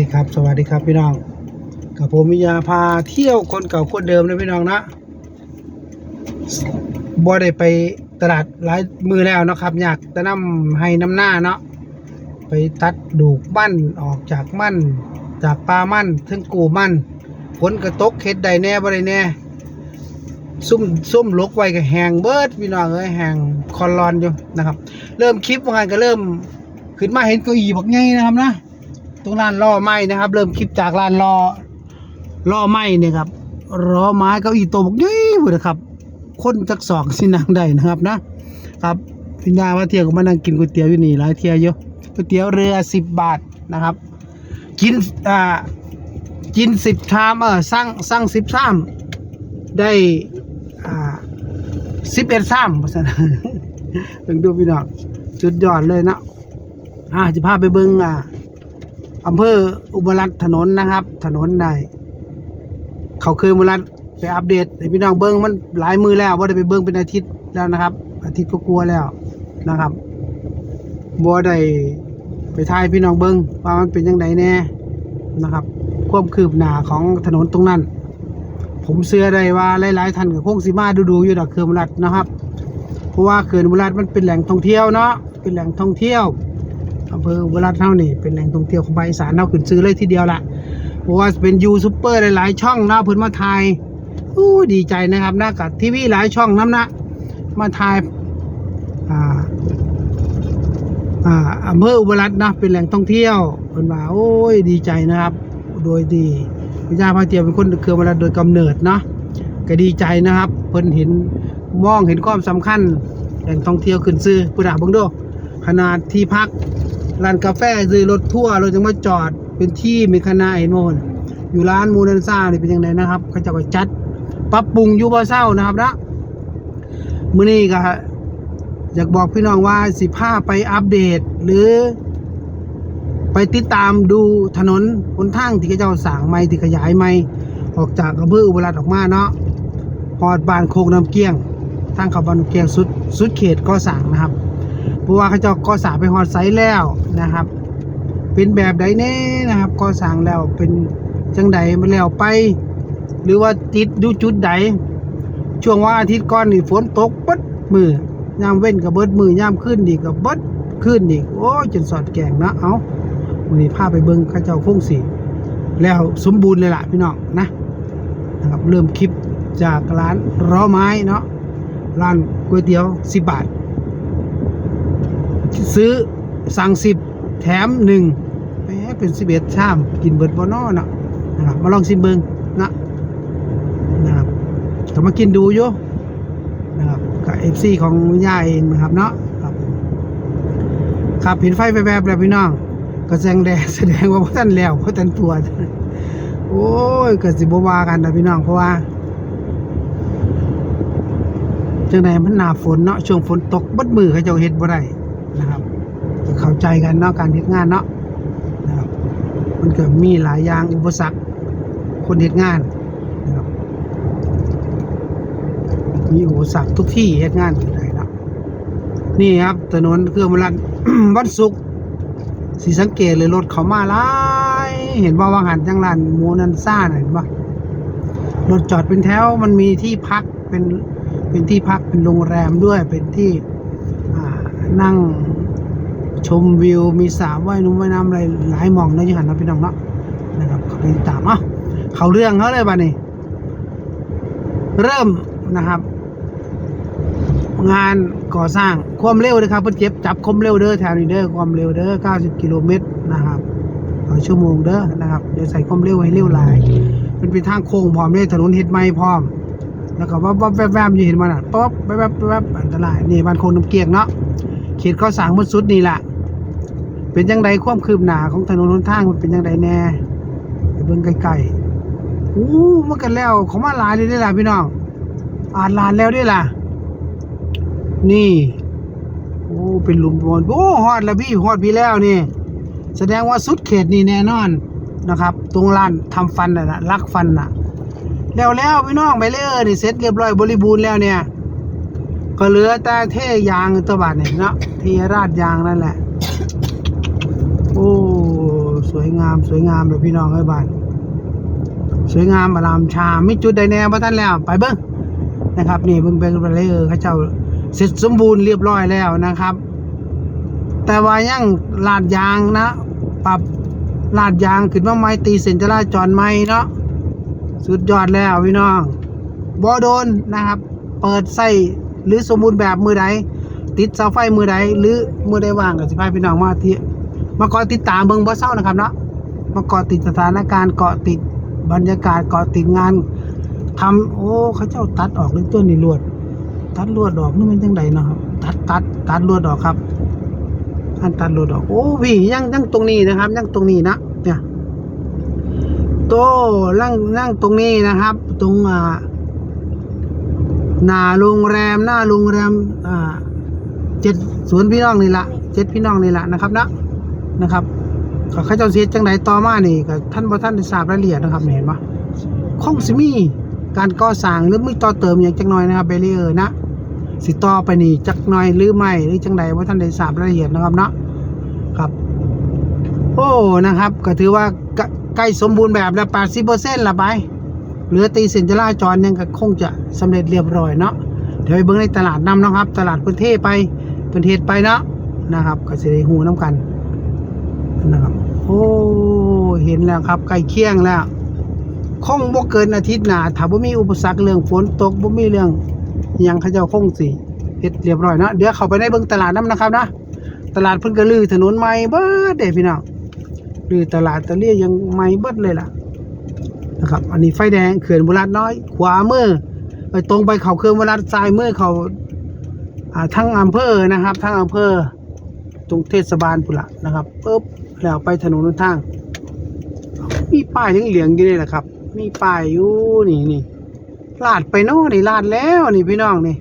ดีครับ สวัสดีครับพี่น้อง กับผมวิยาพาเที่ยวคนเก่าคนเดิมนะพี่น้องนะบ่ได้ไปตลาดหลายมือแล้วนะครับ อยากจะนำให้น้ำหน้าเนาะไปตัดดูกมั่นออกจากมั่นจากปลามั่นถึงกูมั่นฝนกระตกเฮ็ดใดแน่บ่ได้แน่ซุ่มซุ่มลกไว้ก็แหงเบิดพี่น้องเอ้ยแหงคอนรอนอยู่นะครับ เริ่มคลิปว่างก็เริ่มขึ้นมาเห็นเก้าอี้บักไงนะครับนะ ตรงร้านล่อไม้นะครับ เริ่มคลิปจากร้านล่อล่อไม้เนี่ยครับล้อไม้เก้าอี้โตบักยี่หมดนะครับ คนจักสองสินางได้นะครับนะครับพิญญาว่าเที่ยวก็มานั่งกินก๋วยเตี๋ยวอยู่นี่หลายเที่ยวอยู่ก๋วยเตี๋ยวเรือสิบบาทนะครับ กินอ่ากินสิบชามเออสั่งสั่งสิบชามได้อ่าสิบเอ็ดชามว่าซั่นเบิ่งดูพี่น้องสุดยอดเลยนะอ่าจะพาไปเบิ่งอ่า อำเภออุบลรัตน์ถนนนะครับ ถนนใดเขาเคยอุบลรัตน์ไปอัปเดตให้พี่น้องเบิ้งมันหลายมือแล้วว่าได้ไปเบิ้งเป็นอาทิตย์แล้วนะครับ อาทิตย์ก็กลัวแล้วนะครับบัวได้ไปทายพี่น้องเบิ้งว่ามันเป็นยังไงแน่นะครับความคืบหน้าของถนนตรงนั้น ผมเชื่อได้ว่าหลายๆท่านกับคงสิมาดูๆอยู่ดอกเขื่อนอุบลรัตนะครับ เพราะว่าเขื่อนอุบลรัตน์มันเป็นแหล่งท่องเที่ยวเนาะเป็นแหล่งท่องเที่ยว อำเภออุบลรัตน์เท่านี่เป็นแหล่งท่องเที่ยวของภาคอีสานเราขึ้นซื้อเลยทีเดียวละเพราะว่าเป็นยูทูเบอร์หลายๆช่องนะเพิ่นมาถ่ายอู้ดีใจนะครับนะกับทีวีหลายช่องน้ำนะมาถ่ายอ่าอ่าอำเภออุบลรัตน์นะเป็นแหล่งท่องเที่ยวเพิ่นว่าโอ้ยดีใจนะครับ โดยดีพระเจ้าพระเจียเป็นคนเครืออุบลรัตน์โดยกำเนิดเนาะก็ดีใจนะครับ เพิ่นเห็นมองเห็นความสำคัญแหล่งท่องเที่ยวขึ้นซื้อผู้ด่าเบิ่งดูขนาดที่พัก ร้านกาแฟซื้อรถทั่วร์เราจะมาจอด เป็นที่มีคณะเห็นโมนอยู่ร้านมูนันซ่านี่เป็นยังไงนะครับเขาจะไปจัดปรับปรุงอยู่บ่เศร้านะครับนะมื้อนี้ก็อยากบอกพี่น้องว่าสิพาไปอัปเดต หรือ ไปติดตามดูถนนหนทางที่เขาเจ้าสร้างใหม่ที่ขยายใหม่ออกจากอำเภออุบลรัตน์ออกมาเนาะฮอดบานโคกน้ำเกี้ยงทางเขาบานเกี้ยงสุดสุดเขตก่อสร้างนะครับ เพราะว่าเขาเจ้าก่อสร้างไปฮอดไซต์แล้วนะครับ เป็นแบบใดแน่นะครับก่อสร้างแล้วเป็นจังใดมาแล้วไป หรือว่าติดดูจุดใดช่วงว่าอาทิตย์ก่อนนี่ฝนตกเบิดมือยามเว้นกับเบิดมือยามขึ้นดีกับเบิดขึ้นอีกโอ้จนสอดแกงนะเอาวันนี้พาไปเบิ่งข้าเจ้าคงสีแล้วสมบูรณ์เลยล่ะพี่น้องนะนะครับเริ่มคลิปจากร้านร้อไม้เนาะร้านก๋วยเตี๋ยวสิบบาท ซื้อสั่งสิบแถมหนึ่งแหมเป็นสิบเอ็ดชาม กินเบิดบอนอเนาะนะครับมาลองชิมเบิงนะนะครับก็มากินดูอยู่นะครับกับเอฟซีของย่าเองนะครับเนาะครับผมครับเห็นไฟแวบๆแล้วพี่น้องก็แสดงแดงแสดงว่าพ่ท่านแล้วพ่ท่านตัวโอ้ยก็สิบว่ากันนะพี่น้องเพราะว่าจังใดมันหนาฝนเนาะช่วงฝนตกบัดมือเขาเจ้าเฮ็ดบ่ได้ นะครับเข้าใจกันเนาะการเฮ็ดงานเนาะนะครับมันเก็มีหลายอย่างอุปสรรคคนเฮ็ดงานนะครับมีอุปสรรคทุกที่เฮ็ดงานอยู่ได้เนะนี่ครับถนนเครื่องมลันวันศุกร์สีสังเกตเลยรถเขามาหลายเห็นว่าว่างหันจังลานโมนันซ่าเห็นปะรถจอดเป็นแถวมันมีที่พักเป็นเป็นที่พักเป็นโรงแรมด้วยเป็นที่นั่ง ชมวิวมีสระว่ายนุ่มว่ายน้ำอะไรหลายมองเนาะยี่หันเนาะพี่น้องเนาะนะครับเขาไปตามเอะเขาเรื่องเขาเลยบ้านี่เริ่มนะครับ งานก่อสร้างความเร็วนะครับเพิ่นเจ็บจับความเร็วเด้อแถวนี้เด้อความเร็วเด้อ90 กิโลเมตรนะครับต่อชั่วโมงเด้อนะครับเดี๋ยวใส่ความเร็วให้เร็วหลายเป็นเป็นทางโค้งพร้อมเลยถนนเฮ็ดใหม่พร้อมแล้วก็ว่าว่าแวบๆอยู่เห็นมันอะป๊อบแวบๆแวบๆอันตรายนี่บ้านโคงน้ำเกียงเนาะ เขตข้อสางหมดสุดนี่แหละเป็นยังไงความคืบหนาของถนนหนทางมันเป็นยังไงแน่ไปเบิ่งใกลๆอู้มันกันแล้วเขามาหลายเลยได้ล่ะพี่น้องอ่านลานแล้วได้ล่ะ นี่ โอ้เป็นหลุมบอลโอ้ฮอดแล้วพี่ฮอดพี่แล้วนี่ แสดงว่าสุดเขตนี่แน่นอนนะครับ ตรงลานทำฟันน่ะลักฟันน่ะ แล้วแล้วพี่น้องไปเลยเออนี่เสร็จเรียบร้อยบริบูรณ์แล้วเนี่ย ก็เหลือแต่เทยางตัวบาทเนี่ยเนาะเทราดยางนั่นแหละ โอ้สวยงามสวยงามเลยพี่น้องเอ้ยบ้านสวยงามอารามชาไม่จุดใดแน่บ่ท่านแล้ว ไปเบิ้งนะครับ นี่เบิ้งเป็นไปเลยเออเขาเจ้าเสร็จสมบูรณ์เรียบร้อยแล้วนะครับ แต่ว่ายังลาดยางนะ ปรับลาดยางขึ้นมาใหม่ตีเส้นจราจรใหม่เนาะสุดยอดแล้วพี่น้องบ่โดนนะครับ เปิดใส่ หรือสมบูรณ์แบบมือใดติดเสาไฟมือใดหรือมือใดว่างกับสิพายพี่น้องมาที่มาเกาะติดตามเบิ่งบ่เศร้านะครับเนาะมาเกาะติดสถานการณ์เกาะติดบรรยากาศเกาะติดงานทำโอ้เขาเจ้าตัดออกเลยตัวนี้ลวด ตัดลวดออกนี่มันจังไดเนาะครับตัดตัดตัดลวดออกครับอันตัดลวดออกโอ้พี่ยังยังตรงนี้นะครับ ยังตรงนี้นะเนี่ยโตนั่งนั่งตรงนี้นะครับ ตรงอ่า หน้าโรงแรมหน้าโรงแรมอ่าเจ็ดสวนพี่น้องนี่ละเจ็ดพี่น้องนี่ละนะครับนะนะครับก็เขาเจ้าเสียจังไหนต่อมานี่ก็ท่านบ่ท่านได้ทราบรายละเอียดนะครับเห็นปะคงสิมีการก่อสร้างหรือมีต่อเติมอย่างจักหน่อยนะครับเบรีเออร์นะสิต่อไปนี่จักหน่อยหรือไม่หรือจังใดว่าท่านได้ทราบรายละเอียดนะครับเนาะครับ โอ้นะครับ ก็ถือว่าใกล้สมบูรณ์แบบแล้ว80%ละไป เหลือตีเส้นจราจรยังก็คงจะสำเร็จเรียบร้อยเนาะเดี๋ยวไปเบิ่งในตลาดนำนะครับ ตลาดพื้นที่ไปพื้นที่ไปเนาะนะครับก็จะได้หูน้ำกันนะครับโอ้เห็นแล้วครับใกล้เคียงแล้วคงบ่เกินอาทิตย์หนาถ้าบ่มีอุปสรรคเรื่องฝนตกบ่มีเรื่องอยังเขาเจ้าคงสิเฮ็ดเรียบร้อยเนาะเดี๋ยวเข้าไปในเบิ่งตลาดน้ำนะครับนะตลาดเพิ่นก็ลื้อถนนใหม่เบิดเด้พี่น้องลื้อตลาดตะเลียยังใหม่เบิดเลยล่ะ นะครับ อันนี้ไฟแดงเขื่อนบุรัดน้อย ขวามือไปตรงไปเขาเขื่อนบุรัดซ้ายมือเขาอ่าทั้งอำเภอนะครับ ทั้งอำเภอตรงเทศบาลปุระนะครับปุ๊บแล้วไปถนนหนทาง มีป้ายเหลืองๆอยู่นี่แหละครับ มีป้ายอยู่นี่นี่ลาดไปโน่นนี่ลาดแล้วนี่พี่น้องนี่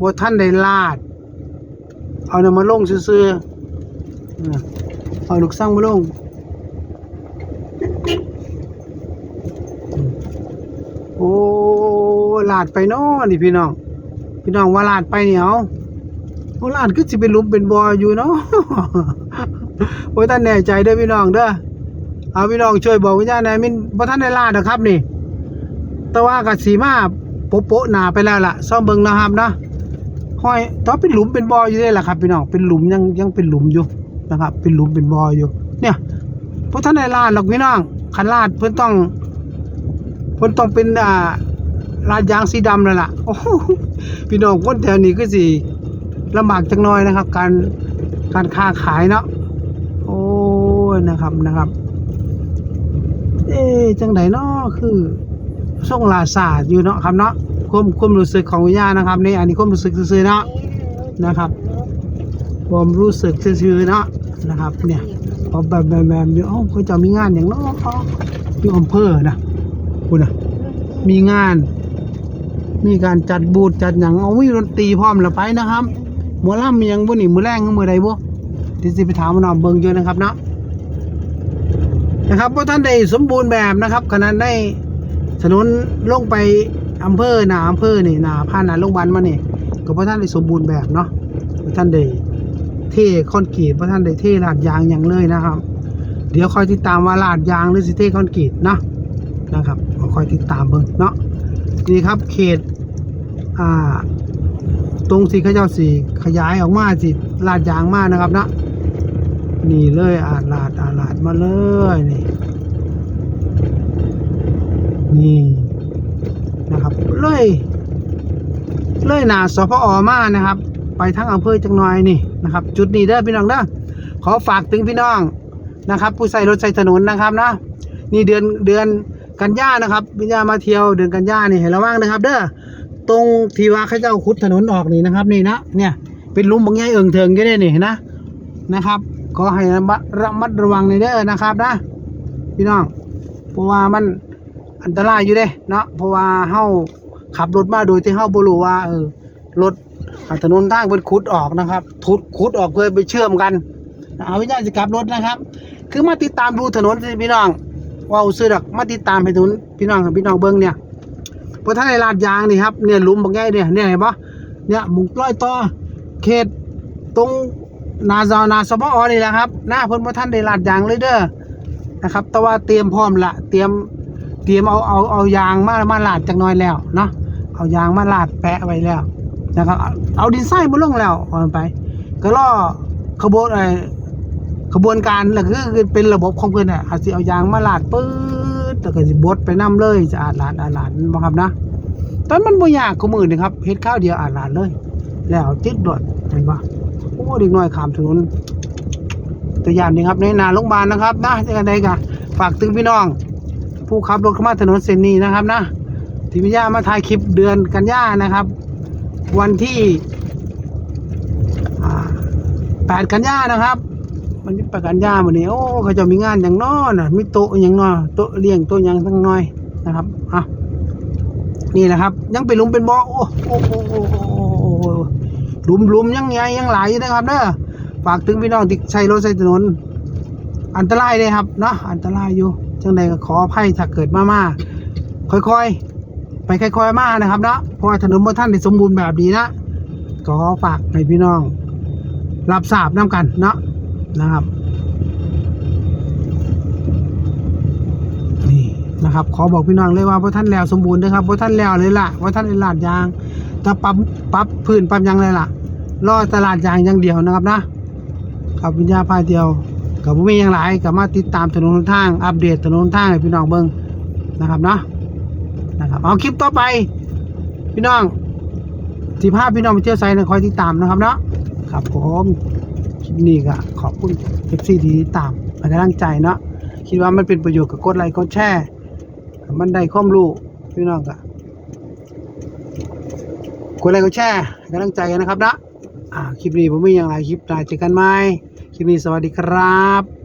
บท่านได้ลาด เอาเนี่ยมาลงซื่อๆเออเอาลูกสร้างมาลง โอ้ลาดไปเนาะนี่พี่น้อง พี่น้องว่าลาดไปเนี่ยเอาลาดก็สิเป็นหลุมเป็นบออยู่เนาะโอ้ยท่านแน่ใจเด้อพี่น้องเด้อเอาพี่น้องช่วยบอกวิญญาณนายมินบ่ท่านได้ลาดนะครับนี่ แต่ว่าก็สีมาโปะโปะหนาไปแล้วล่ะซ่อมเบิ่งนะครับนะห้อยต่อเป็นหลุมเป็นบออยู่ได้ล่ะครับพี่น้องเป็นหลุมยังยังเป็นหลุมอยู่นะครับ เป็นหลุมเป็นบออยู่ เนี่ยพวกท่านได้ลาดหรอกพี่น้องคันลาดเพิ่อนต้องเพิ่อนต้องเป็นอ่า ลาดยางสีดำเลยล่ะโอ้โหพี่น้องคนแถวนี้ก็สิลำบากจังน้อยนะครับ การการค้าขายเนาะโอ้ยนะครับนะครับ เอ๊จังไดเนาะคือส่งลาซาดอยู่เนาะครับเนาะควมควมรู้สึกของวิญญาณนะครับนี่อันนี้ควมรู้สึกซื่อๆเนาะนะครับความรู้สึกซื่อๆเนาะนะครับ เนี่ยพอแบบแบบแบบอยู่เอ้าเขาจะมีงานอย่างเนาะอยู่อำเภอนะคุณอะมีงาน มีการจัดบูธจัดอย่างเอาวิดนตรีพร้อมล้วไปนะครับหมอลำมียังบ่นี่มือแรงมือใดบ่ที่สิไปถามมันอาเบิ่งอยู่นะครับเนาะนะครับเพราะท่านได้สมบูรณ์แบบนะครับขนาดได้ถนนลงไปอำเภอหนาอำเภอนี่หนาผ่านหนาโรงพยาบาลมาเนี่ยก็เพราะท่านได้สมบูรณ์แบบเนาะเพราะท่านได้เท่คอนกรีตเพราะท่านได้เท่ลาดยางอย่างเลยนะครับ เดี๋ยวคอยติดตามว่าลาดยางหรือสิเทคอนกรีตเนาะนะครับคอยติดตามเบิ่งเนาะ นี่ครับเขต อ่า ตรงสีข้าเจ้าสีขยายออกมาสิลาดยางมากนะครับนะนี่เลยอาดลาดอาดลาดมาเลยนี่นี่นะครับเลยเลยหนาสพอมานะครับ ไปทั้งอำเภอจังหน่อยนี่นะครับ จุดนี้เด้อพี่น้องเด้อขอฝากถึงพี่น้องนะครับ ผู้ใช้รถใช้ถนนนะครับนะนี่เดือนเดือน กันย่านะครับวิญญามาเที่ยวเดือนกันย่านี่ให้ระวังนะครับ เด้อตรงที่ว่าเขาเจ้าขุดถนนออกนี่นะครับ นี่นะเนี่ยเป็นลุมบางใหญ่เอิงเถิงก็ได้นี่นะนะครับขอให้ระมัดระวังในเด้อนะครับนะพี่น้องเพราะว่ามันอันตรายอยู่เด้เนาะเพราะว่าเฮาขับรถมาโดยที่เฮาบ่รู้ว่าเออรถถนนทางเป็นขุดออกนะครับขุดขุดออกเพื่อไปเชื่อมกันเอาวิญญาณจะกลับรถนะครับ คือมาติดตามดูถนนสิพี่น้อง ว้าวซื้อดอกมาติดตามให้ทุนพี่น้องกับพี่น้องเบิ้งเนี่ยพอท่านในลาดยางนี่ครับเนี่ยหลุมบางแง่เนี่ยเนี่ยเห็นปะเนี่ยหมุกร้อยต่อเขตตรงนาซานาสปอนี่แหละครับ หน้าเพิ่นพอท่านได้ลาดยางเลยเด้อนะครับ แต่ว่าเตรียมพร้อมละเตรียมเตรียมเอาเอาเอายางมามาลาดจากน้อยแล้วเนาะเอายางมาลาดแปะไว้แล้วนะครับเอาดินทรายมาลงแล้วเอาไป ก็ล่อขบวนไอ้ ขบวนการแหละคือคือเป็นระบบของเพื่อนอะอาจจะเอายางมาลาดปื๊ดแล้วก็สิบดไปน้ำเลยจะอาดลาดอาดลาดบ่ครับนะตอนมันบ่ยากก็มือนี่ครับเฮ็ดข้าวเดียวอาดลาดเลย แล้วจิตโดดเห็นปะโอ้เด็กน้อยขามถนนตัวอย่างนี้ครับในนาโรงพยาบาลนะครับนะจะกันใดกันฝากถึงพี่น้อง ผู้ขับรถเข้ามาถนนเส้นนี้นะครับนะที่พิยามาถ่ายคลิปเดือนกันยานะครับ วันที่แปดกันยานะครับ มันมีประกันยาวันนี้โอ้เขาจะมีงานอย่างน้อนะมีโต๊ะอย่างน้อโต๊ะเลี้ยงโต๊ะยังทั้งน้อยนะครับอะนี่แหละครับ ยังเป็นลุมเป็นบ่อโอ้โอ้โอ้โอ้หลุมลุมยังไงยังไหลนะครับเนอะฝากถึงพี่น้องที่ใช้รถใช้ถนน อันตรายเลยครับเนาะอันตรายอยู่จังใดก็ขออภัยถ้าเกิดมามาค่อยๆ ไปค่อยๆมานะครับเนาะเพราะถนนบนท่านสมบูรณ์แบบดีนะก็ฝากให้พี่น้อง รับทราบน้ำกันเนาะ นะครับ นี่นะครับ ขอบอกพี่น้องเลยว่าพระท่านแล้วสมบูรณ์นะครับพระท่านแล้วเลยล่ะพระท่านเลยลาดยางจะปรับปรับพื้นปรับยังเลยล่ะรอตลาดยางอย่างเดียวนะครับนะกับวิญญาพาเดียวกับผู้มีอย่างหลายกับมาติดตามถนนทาง อัปเดตถนนทางให้พี่น้องเบิ่งนะครับเนาะนะครับเอาคลิปต่อไป พี่น้องที่ภาพพี่น้องไปเที่ยวไซน์นะคอยติดตามนะครับเนาะครับผม คลิปนี้ก็ขอบคุณเอฟซีที่ตามเป็นกำลังใจเนาะคิดว่ามันเป็นประโยชน์กับกดไลค์กดแชร์มันได้ความรู้พี่น้องก็กดไลค์กดแชร์กำลังใจกันนะครับนะอ่าคลิปนี้ผมมีอย่างไรคลิปหน้าเจอกันไหมคลิปนี้สวัสดีครับ